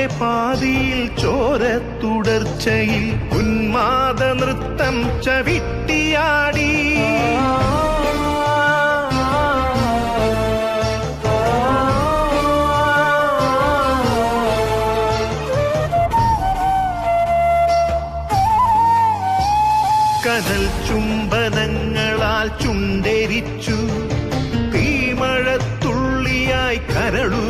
പ്രാണന്റെ പാതിയിൽ ചോര തുടർച്ചയിൽ ഉന്മാദ നൃത്തം ചവിട്ടിയാടി. കനൽ ചുംബനങ്ങളാൽ ചുണ്ടരിച്ചു. തീമഴത്തുള്ളിയായി കരളുരുക്കി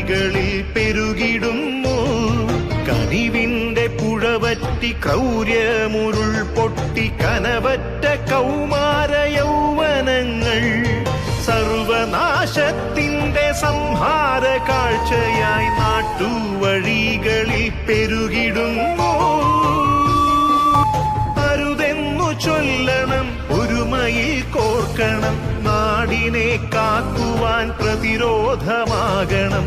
നാട്ടുവഴികളിൽ പെരുകിടുന്നു. കനിവിന്റെ പുഴവറ്റി ക്രൗര്യമുരുൾ പൊട്ടി കനവറ്റ കൗമാര യൗവനങ്ങൾ. സർവനാശത്തിന്റെ സംഹാര കാഴ്ചയായി നാട്ടുവഴികളിൽ പെരുകിടുന്നു. അരുതെന്നു ചൊല്ലണം ഒരുമയിൽ കോർക്കണം നാടിനെ കാക്കുവാൻ പ്രതിരോധമാകണം.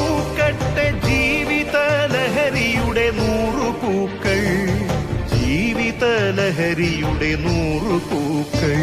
ലഹരിയുടെ നൂറു പൂക്കൾ